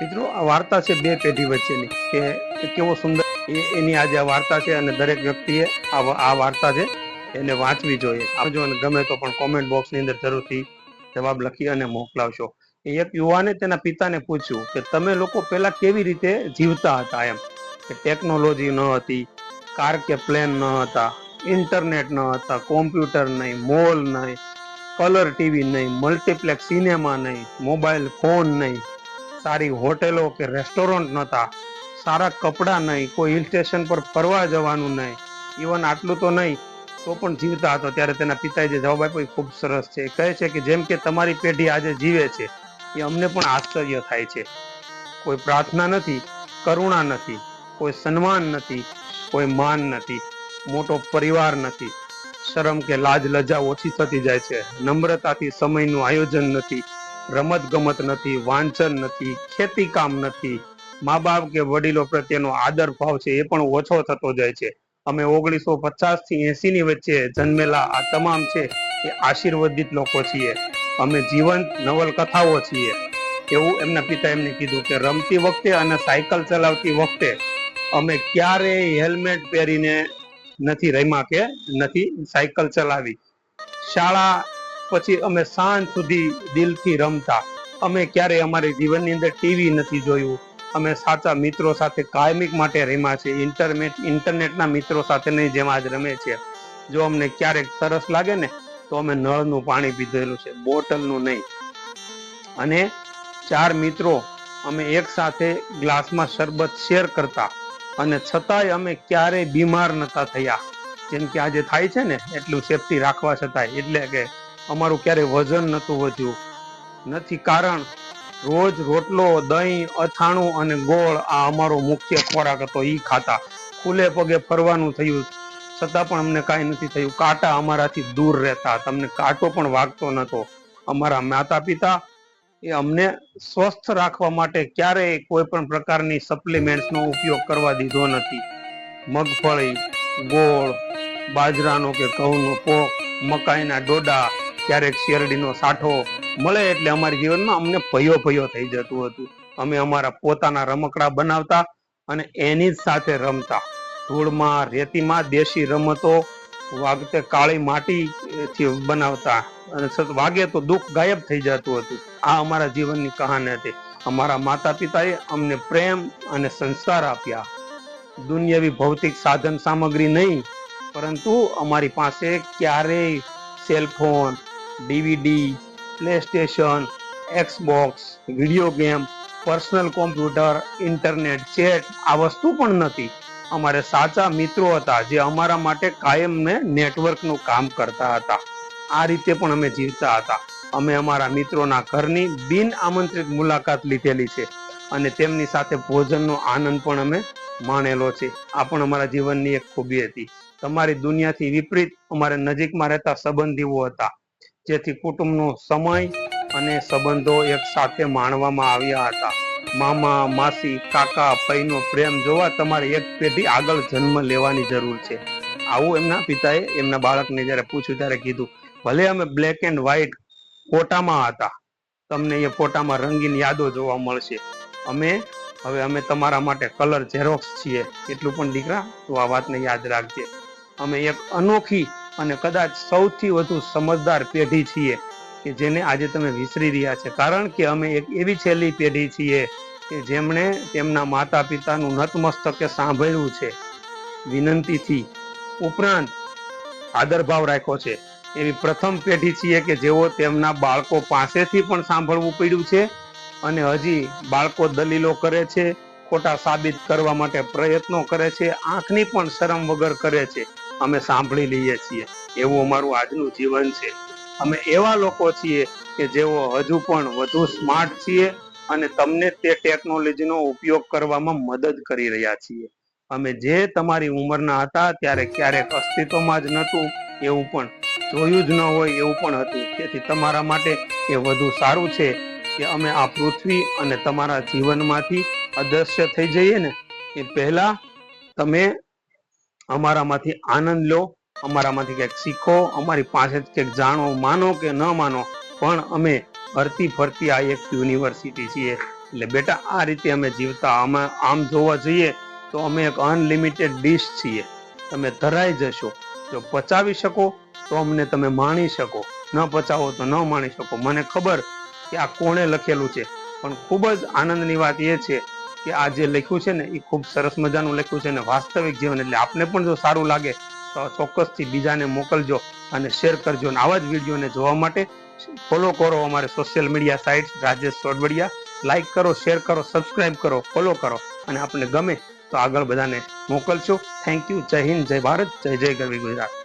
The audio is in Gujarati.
મિત્રો, આ વાર્તા છે બે પેઢી વચ્ચેની કે કેવો સુંદર એની આજે આ વાર્તા છે અને દરેક વ્યક્તિએ આ વાર્તા છે એને વાંચવી જોઈએ. આપજો અને ગમે તો પણ કોમેન્ટ બોક્સની અંદર જરૂરથી જવાબ લખી અને મોકલાવશો. એક યુવાને તેના પિતાને પૂછ્યું કે તમે લોકો પહેલા કેવી રીતે જીવતા હતા એમ? કે ટેકનોલોજી ન હતી કાર કે પ્લેન ન હતા ઇન્ટરનેટ ન હતા કોમ્પ્યુટર નહીં મોલ નહીં કલર ટીવી નહીં મલ્ટીપ્લેક્સ સિનેમા નહીં મોબાઈલ ફોન નહીં સારી હોટેલો કે રેસ્ટોરન્ટ નહોતા. સારા કપડાં નહીં, કોઈ હિલ સ્ટેશન પર ફરવા જવાનું નહીં. ઇવન આટલું તો નહીં, તો પણ જીવતા હતો ત્યારે તેના પિતાએ જે જવાબ આપ્યો એ ખૂબ સરસ છે. કહે છે કે જેમ કે તમારી પેઢી આજે જીવે છે, એ અમને પણ આશ્ચર્ય થાય છે. કોઈ પ્રાર્થના નથી, કરુણા નથી, કોઈ સન્માન નથી, કોઈ માન નથી, મોટો પરિવાર નથી. શરમ કે લાજ લજા ઓછી થતી જાય છે. નમ્રતાથી સમયનું આયોજન નથી. રમત ગમત નથી, વાંચન નથી, ખેતી કામ નથી. મા બાપ કે વડીલો પ્રત્યેનો આદર ભાવ છે એ પણ ઓછો થતો જાય છે. અમે ઓગણીસો પચાસથી એસી ની વચ્ચે જન્મેલા આ તમામ છે એ આશીર્વદિત લોકો છીએ. અમે જીવંત નવલકથાઓ છીએ. એવું એમના પિતા એમને કીધું કે રમતી વખતે અને સાયકલ ચલાવતી વખતે અમે ક્યારેય હેલ્મેટ પહેરીને નથી રમ્યા કે નથી સાયકલ ચલાવી. શાળા પછી અમે સાંજ સુધી દિલથી રમતા. અમે ક્યારે અમારી જીવનની અંદર ટીવી નથી જોયું. અમે સાચા મિત્રો સાથે કાયમિક માટે રમ્યા છે ઇન્ટરનેટ ઇન્ટરનેટના મિત્રો સાથે નહીં, જેમ આજ રમે છે. જો અમને ક્યારેક તરસ લાગે ને, તો અમે નળનું પાણી પીધેલું છે. બોટલનું નહીં. અને ચાર મિત્રો અમે એક સાથે ગ્લાસમાં શરબત શેર કરતા. અને છતાંય અમે ક્યારેય બીમાર નતા થયા. જેમ કે આજે થાય છે ને, એટલું સેફટી રાખવા છતાંય. એટલે કે અમારું ક્યારેય વજન નતું વધ્યું. નથી કારણ, રોજ રોટલો, દહીં, અથાણું અને ગોળ આ અમારો મુખ્ય ખોરાક હતો, ઈ ખાતા. ખુલે પગે ફરવાનું થયું, છતાં પણ અમને કાંઈ નથી થયું. કાંટા અમારાથી દૂર રહેતા, તમને કાંટો પણ વાગતો નતો અમારા માતા પિતા એ અમને સ્વસ્થ રાખવા માટે ક્યારેય કોઈ પણ પ્રકારની સપ્લિમેન્ટ્સનો ઉપયોગ કરવા દીધો નથી. મગફળી, ગોળ, બાજરાનો કે ઘઉંનો પોક, મકાઈના ડોડા ક્યારેક શેરડીનો સાઠો મળે એટલે અમારી જીવનમાં અમને ભયો ભયો થઈ જતું હતું. અમે અમારા પોતાના રમકડા બનાવતા અને એની જ સાથે રમતા. ધૂળમાં, રેતીમાં દેશી રમતો વાગતે કાળી માટીથી બનાવતા. અને વાગે તો દુઃખ ગાયબ થઈ જતું હતું. આ અમારા જીવનની કહાની હતી. અમારા માતા પિતાએ અમને પ્રેમ અને સંસ્કાર આપ્યા. દુનિયાવી ભૌતિક સાધન સામગ્રી નહીં, પરંતુ અમારી પાસે ક્યારેય cellphone DVD PlayStation Xbox video game personal computer internet chat આ વસ્તુ પણ નથી. અમારે સાચા મિત્રો હતા જે અમારા માટે કાયમને નેટવર્કનું કામ કરતા હતા. આ રીતે પણ અમે જીવતા હતા. અમે અમારા મિત્રોના ઘરની બિન આમંત્રિત મુલાકાત લીધેલી છે અને તેમની સાથે ભોજનનો આનંદ પણ અમે માણેલો છે. આ પણ અમારા જીવનની એક ખૂબી હતી. તમારી દુનિયાથી વિપરીત અમારે નજીકમાં રહેતા સંબંધીઓ હતા. જેથી કુટુંબનો સમય અને સંબંધો એક સાથે માણવામાં આવ્યા હતા. મામા, માસી, કાકા, ભાઈનો પ્રેમ જોવા તમારે એક પેઢી આગળ જન્મ લેવાની જરૂર છે. આવું એમના પિતાએ એમના બાળકને જ્યારે પૂછ્યું ત્યારે કીધું, ભલે અમે બ્લેક એન્ડ વ્હાઈટ ફોટામાં હતા, તમને એ ફોટામાં રંગીન યાદો જોવા મળશે. અમે, હવે અમે તમારા માટે કલર ઝેરોક્સ છીએ. એટલું પણ દીકરા, તું આ વાતને યાદ રાખજે. અમે એક અનોખી અને કદાચ સૌથી વધુ સમજદાર પેઢી છીએ કે જેને આજે તમે વિસરી રહ્યા છે. કારણ કે અમે એક એવી છેલ્લી પેઢી છીએ કે જેમણે તેમના માતા પિતાનું નતમસ્તકે સાંભળ્યું છે. વિનંતીથી ઉપરાંત આદરભાવ રાખ્યો છે. એવી પ્રથમ પેઢી છીએ કે જેઓ તેમના બાળકો પાસેથી પણ સાંભળવું પડ્યું છે અને હજી બાળકો દલીલો કરે છે, ખોટા સાબિત કરવા માટે પ્રયત્નો કરે છે, આંખની પણ શરમ વગર કરે છે. અમે સાંભળી લઈએ છીએ. એવું અમારું આજનું જીવન છે. અમે એવા લોકો છીએ કે જેઓ હજુ પણ વધુ સ્માર્ટ છીએ અને તમને તે ટેકનોલોજીનો ઉપયોગ કરવામાં મદદ કરી રહ્યા છીએ. અમે જે તમારી ઉંમરના હતા ત્યારે ક્યારેક અસ્તિત્વમાં જ નહોતું, એવું પણ જોયું જ ન હોય એવું પણ હતું. તેથી તમારા માટે એ વધુ સારું છે કે અમે આ પૃથ્વી અને તમારા જીવનમાંથી અદૃશ્ય થઈ જઈએ ને. એ પહેલા તમે અમારામાંથી આનંદ લો, અમારામાંથી કંઈક શીખો, અમારી પાસે કંઈક જાણો, માનો કે ન માનો, પણ અમે હરતી ફરતી આ એક યુનિવર્સિટી છીએ. એટલે બેટા, આ રીતે અમે જીવતા, અમે આમ જોવા જઈએ તો અમે એક અનલિમિટેડ ડીશ છીએ. તમે ધરાઈ જશો. જો પચાવી શકો, તો અમને તમે માણી શકો. ન પચાવો તો ન માણી શકો. મને ખબર કે આ કોણે લખેલું છે. પણ ખૂબ જ આનંદની વાત એ છે કે આ જે લખ્યું છે ને, એ ખૂબ સરસ મજાનું લખ્યું છે અને વાસ્તવિક જીવન એટલે આપને પણ જો સારું લાગે, તો ચોક્કસથી બીજાને મોકલજો અને શેર કરજો. અને આવા જ વિડીયોને જોવા માટે ફોલો કરો અમારે social media site Rajesh Sodvadiya. Like કરો શેર કરો સબસ્ક્રાઇબ કરો ફોલો કરો અને આપને ગમે તો આગળ બધાને મોકલશો થેન્ક યુ જય હિન્દ, જય ભારત, જય જય ગરવી ગુજરાત.